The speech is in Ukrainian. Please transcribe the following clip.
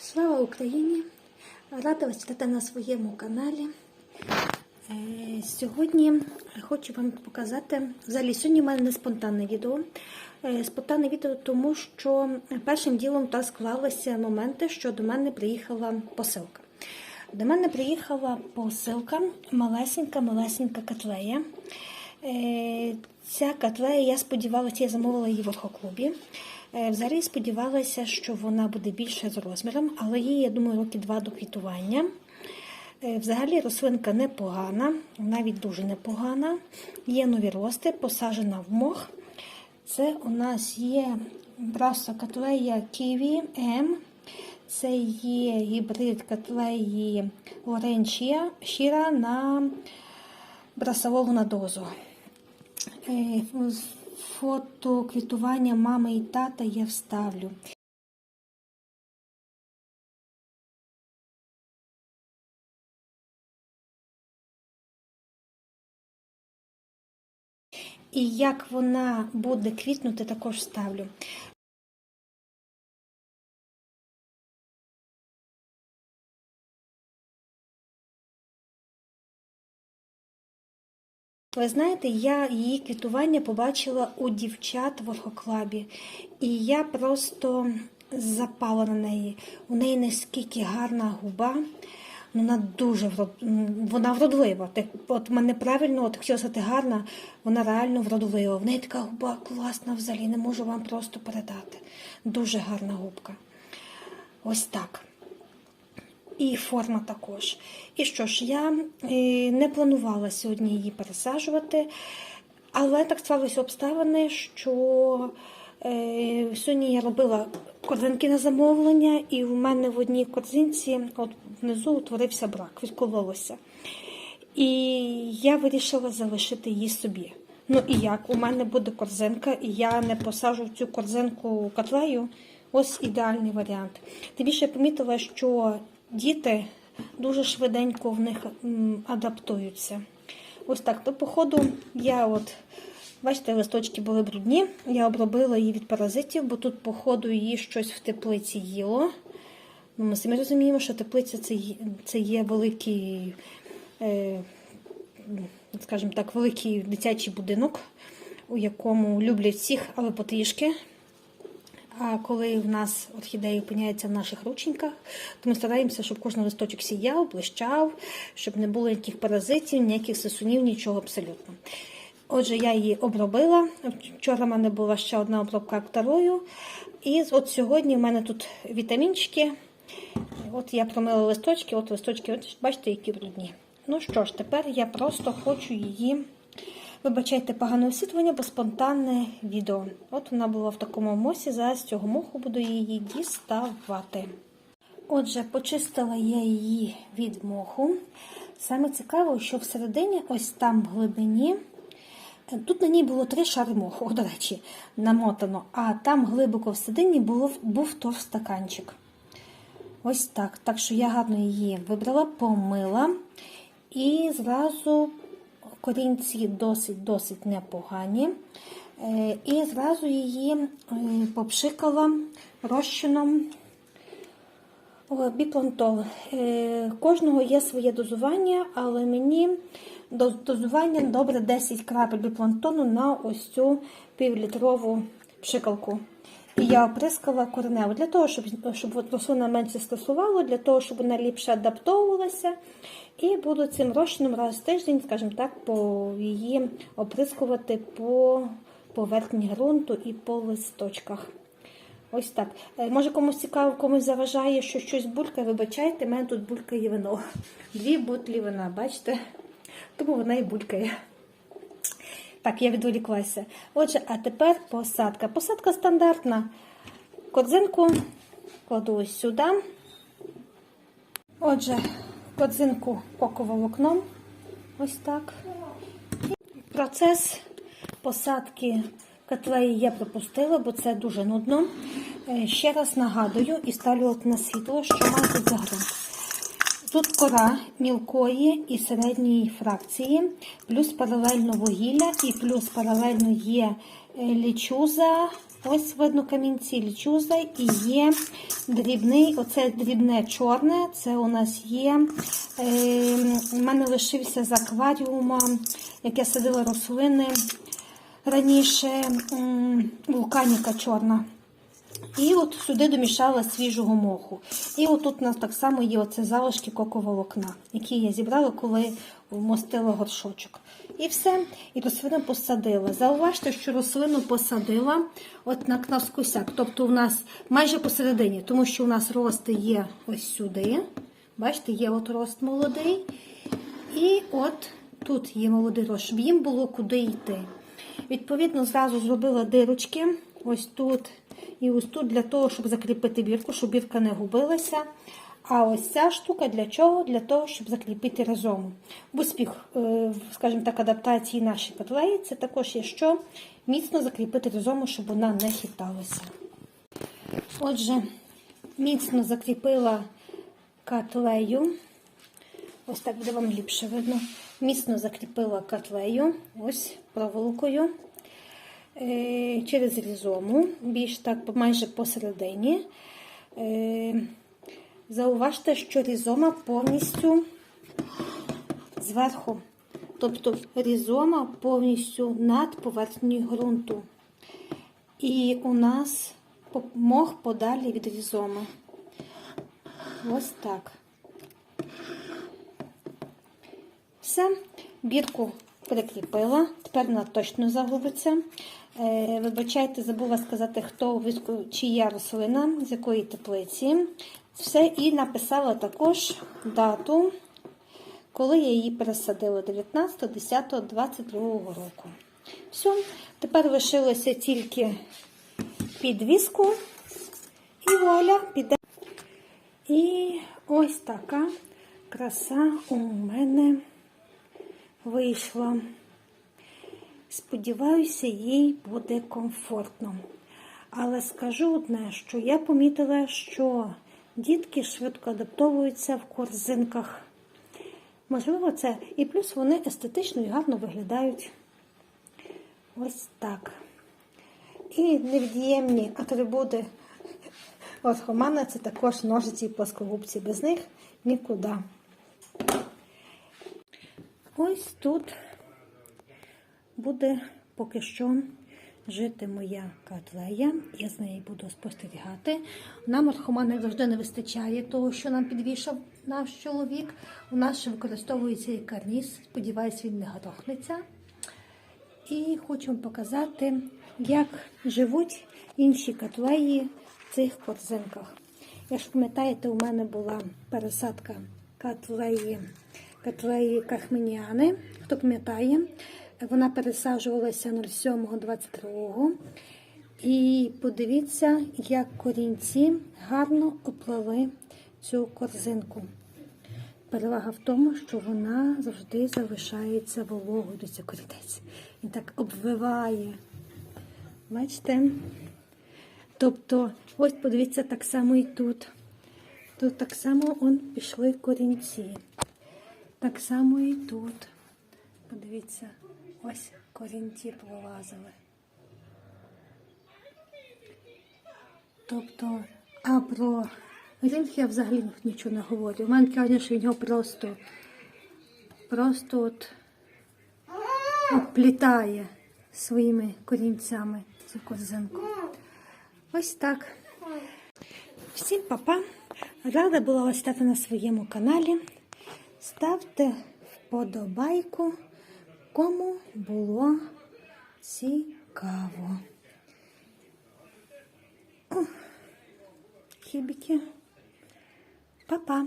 Слава Україні! Рада вас вітати на своєму каналі. Е, Сьогодні хочу вам показати, взагалі сьогодні в мене не спонтанне відео. Е, Спонтанне відео, тому що першим ділом так склалися моменти, що до мене приїхала посилка. До мене приїхала посилка, малесенька, малесенька котлея. Е, Ця котлея, я сподівалася, я замовила її в орхоклубі. Е, Взагалі сподівалася, що вона буде більше з розміром, але їй, я думаю, роки два до квітування. Е, Взагалі рослинка непогана, навіть дуже непогана. Є нові рости, посаджена в мох. Це у нас є браса котлея Ківі М. Це є гібрид котлеї Лоренчія щира на брасову на дозу. Фото квітування мами і тата я вставлю. І як вона буде квітнути, також вставлю. Ви знаєте, я її квітування побачила у дівчат в орхоклабі, і я просто запала на неї. У неї наскільки гарна губа. Ну, Вона дуже врод... вона вродлива. Так, От мене правильно, от хотіла сказати гарна, вона реально вродлива. В неї така губа класна взагалі, не можу вам просто передати. Дуже гарна губка. Ось так. І форма також. І що ж, я е, не планувала сьогодні її пересаджувати, але так сталися обставини, що е, сьогодні я робила корзинки на замовлення, і в мене в одній корзинці от внизу утворився брак, відкололося. І я вирішила залишити її собі. Ну і як? У мене буде корзинка, і я не посажу цю корзинку котлею. Ось ідеальний варіант. Тим більше я помітила, що діти дуже швиденько в них адаптуються. Ось так. То, походу, я от, бачите, листочки були брудні. Я обробила її від паразитів, бо тут, походу, її щось в теплиці їло. Ну, Ми самі розуміємо, що теплиця це, це є великий, е, скажімо так, великий дитячий будинок, у якому люблять всіх, але потрішки. Коли в нас орхідеї опиняються в наших рученьках, то ми стараємося, щоб кожен листочок сіяв, блищав, щоб не було ніяких паразитів, ніяких сисунів, нічого абсолютно. Отже, я її обробила. Вчора в мене була ще одна обробка акторою. І от сьогодні в мене тут вітамінчики. От я промила листочки, от листочки, от бачите, які брудні. Ну що ж, тепер я просто хочу її. Вибачайте погане освітлення, бо спонтанне відео. От вона була в такому мосі, зараз з цього моху буду її діставати. Отже, почистила я її від моху. Саме цікаво, що всередині, ось там в глибині, тут на ній було три шари моху, до речі, намотано, а там глибоко всередині було, був товстаканчик. Ось так. Так що я гарно її вибрала, помила і зразу корінці досить-досить непогані. Е, І зразу її е, попшикала розчином біплантол. Е, Кожного є своє дозування, але мені до- дозування добре 10 крапель біплантону на ось цю півлітрову пшикалку. І я оприскала коренево для того, щоб, щоб рослина менше стресувала, для того, щоб вона ліпше адаптовувалася. І буду цим розчином раз в тиждень, скажімо так, по її оприскувати по поверхні ґрунту і по листочках. Ось так. Е, Може комусь цікаво, комусь заважає, що щось булькає, вибачайте, в мене тут булькає вино. Дві бутлі вина, бачите? Тому вона і булькає. Так, я відволіклася. Отже, а тепер посадка. Посадка стандартна. Корзинку кладу ось сюди. Отже, корзинку коковолокном. Ось так. Процес посадки котлеї я пропустила, бо це дуже нудно. Е, Ще раз нагадую і ставлю на світло, що має тут за. Тут кора мілкої і середньої фракції, плюс паралельно вугілля і плюс паралельно є е, лічуза, Ось видно камінці лічуза і є дрібний, оце дрібне чорне, це у нас є. Е, у мене лишився з акваріума, як я садила рослини раніше, вулканіка чорна. І от сюди домішала свіжого моху. І от тут у нас так само є оце залишки коковолокна, які я зібрала, коли вмостила горшочок. І все, і рослину посадила. Зауважте, що рослину посадила от на кнавскосяк, тобто у нас майже посередині, тому що у нас рости є ось сюди. Бачите, є от рост молодий. І от тут є молодий рост, щоб їм було куди йти. Відповідно, зразу зробила дирочки ось тут і ось тут для того, щоб закріпити бірку, щоб бірка не губилася. А ось ця штука для чого? Для того, щоб закріпити ризому. В успіх, е, скажімо так, адаптації нашої котлеї це також є що міцно закріпити ризому, щоб вона не хиталася. Отже, міцно закріпила котлею. Ось так буде вам ліпше видно. Міцно закріпила котлею, ось проволокою через різому, більш так майже посередині. Е, Зауважте, що різома повністю зверху. Тобто різома повністю над поверхнею ґрунту. І у нас мох подалі від різоми. Ось так. Все, бірку прикріпила, тепер вона точно загубиться. Е, Вибачайте, забула сказати, хто чия рослина, з якої теплиці. Все, і написала також дату, коли я її пересадила 19.10.22 року. Все, тепер лишилося тільки підвіску і вуаля, піде. І ось така краса у мене вийшла. Сподіваюся, їй буде комфортно. Але скажу одне, що я помітила, що дітки швидко адаптовуються в корзинках. Можливо, це і плюс вони естетично і гарно виглядають. Ось так. І невдіємні атрибути от Романа це також ножиці і плоскогубці. Без них нікуди. Ось тут буде поки що жити моя котлея. Я з нею буду спостерігати. Нам архомана як завжди не вистачає того, що нам підвішав наш чоловік. У нас ще використовується і карніз. Сподіваюсь, він не грохнеться. І хочу вам показати, як живуть інші котлеї в цих корзинках. Якщо пам'ятаєте, у мене була пересадка котлеї, котлеї кахменіани. Хто пам'ятає, вона пересаджувалася 07.22. І подивіться, як корінці гарно оплели цю корзинку. Перевага в тому, що вона завжди залишається вологою до цього корінець. Він так обвиває. Бачите? Тобто, ось подивіться, так само і тут. Тут так само он пішли корінці. Так само і тут. Подивіться, ось корінці пролазили. Тобто, а про ринг я взагалі нічого не говорю. У мене каже, що його просто, просто от оплітає своїми корінцями цю корзинку. Ось так. Всім папа. Рада була вас стати на своєму каналі. Ставте вподобайку, кому було цікаво. Хібіки. Па-па.